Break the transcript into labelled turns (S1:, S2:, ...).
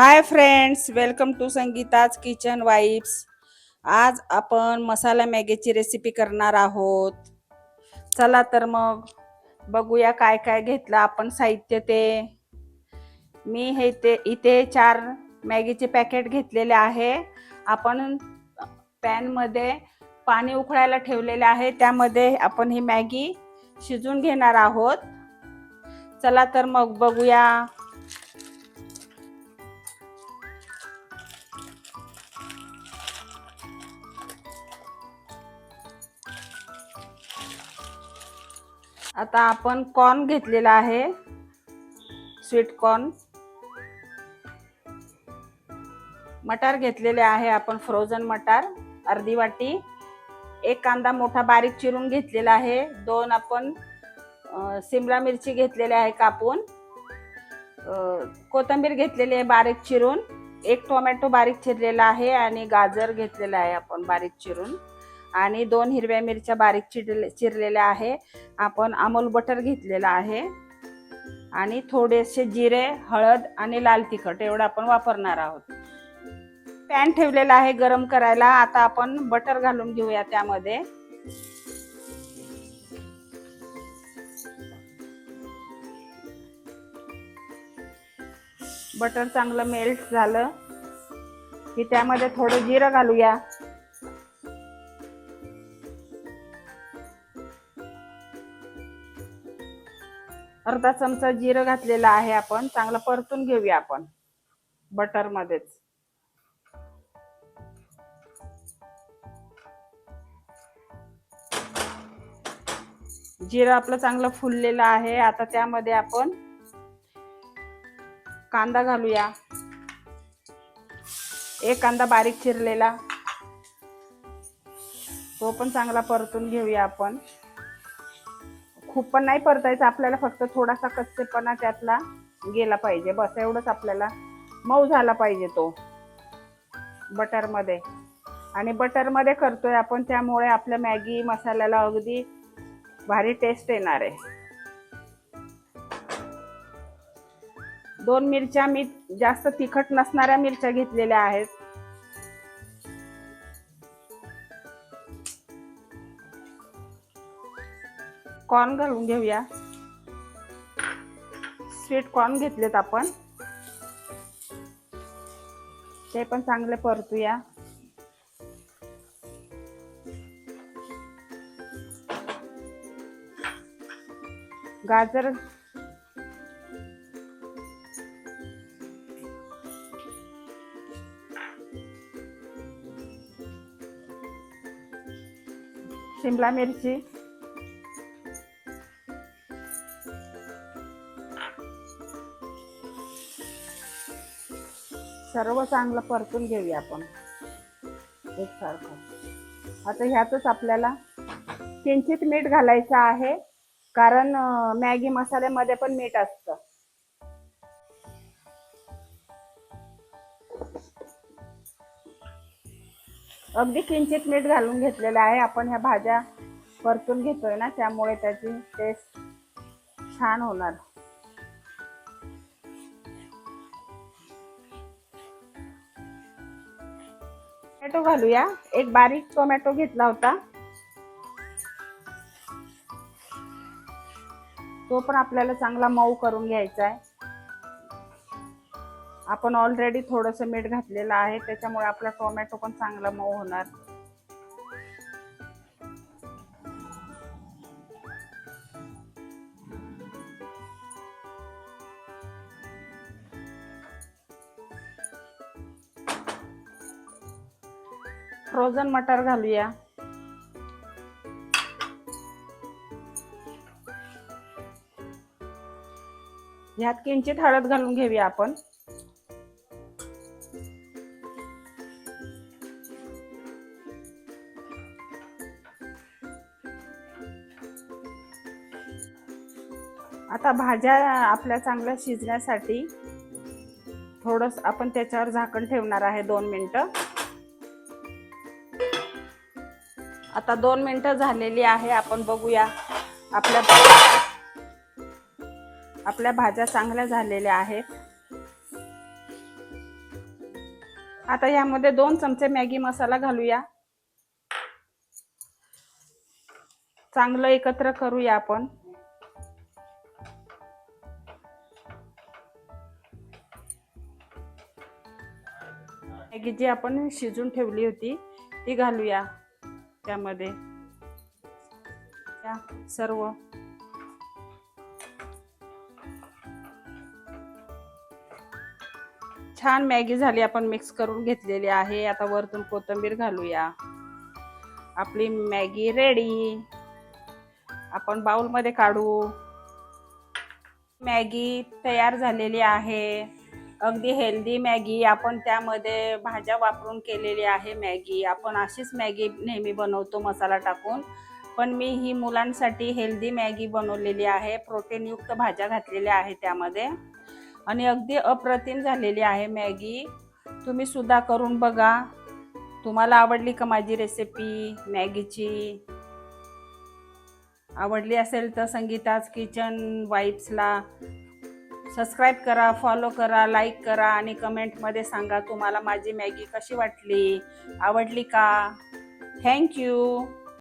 S1: Hi friends welcome to Sangeeta's kitchen vibes आज आपण मसाला मॅगीची recipe करणार आहोत. चला तर मग बघूया काय काय घेतलं आपण साहित्य ते. मी हे ते इथे चार मॅगीचे पॅकेट घेतलेले आहे. आपण पॅनमध्ये पाणी उकळायला ठेवलेले आहे. त्यामध्ये आपण ही मॅगी शिजून घेणार आहोत. चला तर मग बघूया. आता आपण कॉर्न घेतलेला आहे. स्वीट कॉर्न मटार घेतलेले आहे आपण फ्रोझन मटार अर्धी वाटी. एक कांदा मोठा बारीक चिरून घेतलेला आहे. दोन आपण सिमला मिरची घेतलेली आहे कापून. कोथंबीर कोथिंबीर घेतलेली आहे बारीक चिरून. एक टोमॅटो बारीक चिरलेला आहे आणि गाजर घेतलेला आहे आपण बारीक चिरून. आणि दोन हिरव्या मिरच्या बारीक चिरले चिरलेल्या आहे. आपण अमूल बटर घेतलेला आहे. आणि थोडेसे जिरे हळद आणि लाल तिखट एवढं आपण वापरणार आहोत. पॅन ठेवलेला आहे गरम करायला. आता आपण बटर घालून घेऊया त्यामध्ये. बटर चांगलं मेल्ट झालं. की त्यामध्ये थोडं जिरं घालूया. अर्धा चमचा जिरं घातलेला आहे आपण. चांगलं परतून घेऊया आपण. बटर मध्येच. जिरं आपलं चांगलं फुललेलं आहे. आता त्यामध्ये आपण कांदा घालूया. एक कांदा बारीक चिरलेला. तो पण चांगला परतून घेऊया आपण. खूप पण नाही परतायचं. आपल्याला फक्त थोडासा कच्चेपणा त्यातला गेला पाहिजे. बस एवढंच आपल्याला मऊ झाला पाहिजे तो. बटरमध्ये. आणि बटरमध्ये करतोय आपण त्यामुळे आपल्या मॅगी मसाल्याला अगदी भारी टेस्ट येणार आहे. दोन मिरच्या मी जास्त तिखट नसणाऱ्या मिरच्या घेतलेल्या आहेत. कॉर्न घालून घेऊया. स्वीट कॉर्न घेतलेत आपण. ते पण चांगले परतूया. गाजर. शिमला मिरची. सर्व चांगलं परतून घेऊया आपण. एकसारखं आता ह्यातच आपल्याला किंचित मीठ घालायचं आहे. कारण मॅगी मसाल्यामध्ये पण मीठ असतं. अगदी किंचित मीठ घालून घेतलेलं आहे. आपण ह्या भाज्या परतून घेतोय ना त्यामुळे त्याची टेस्ट छान होणार. टोमॅटो घालूया. एक बारीक टोमॅटो घेतला होता. तो पण आपल्याला चांगला मऊ करून घ्यायचा आहे आपण ऑलरेडी थोडंसं मीठ घातलेलं आहे. त्याच्यामुळे आपला टोमॅटो पण चांगला मऊ होणार. फ्रोझन मटर घालूया. ह्यात किंचित हळद घालून घेऊया आपण. आता भाज्या आपल्या चांगल्या शिजण्यासाठी थोडस आपण त्याच्यावर झाकण ठेवणार आहे दोन मिनिटं. आता दोन मिनटं झालेली आहे आपण बघूया. आपल्या आपल्या भाज्या चांगल्या झालेल्या आहेत. आता यामध्ये दोन चमचे मॅगी मसाला घालूया. चांगलं एकत्र करूया आपण. मॅगी जी आपण शिजून ठेवली होती ती घालूया. त्यामध्ये या सर्व. छान मॅगी झाली आपण मिक्स करून घेतलेली आहे. आता वरतून कोथिंबीर घालूया. आपली मॅगी रेडी आपण बाउलमध्ये काढू. मॅगी तयार झालेली आहे. अगदी हेल्दी मॅगी. आपण त्यामध्ये भाज्या वापरून केलेली आहे मॅगी. आपण अशीच मॅगी नेहमी बनवतो मसाला टाकून. पण मी ही मुलांसाठी हेल्दी मॅगी बनवलेली आहे. प्रोटीनयुक्त भाज्या घातलेल्या आहे त्यामध्ये. आणि अगदी अप्रतिम झालेली आहे मॅगी. तुम्ही सुद्धा करून बघा. तुम्हाला आवडली का माझी रेसिपी मॅगीची? आवडली असेल तर संगीताज किचन वाईब्सला सबस्क्राईब करा फॉलो करा लाईक करा आणि कमेंटमध्ये सांगा तुम्हाला माझी मॅगी कशी वाटली? आवडली का? थँक्यू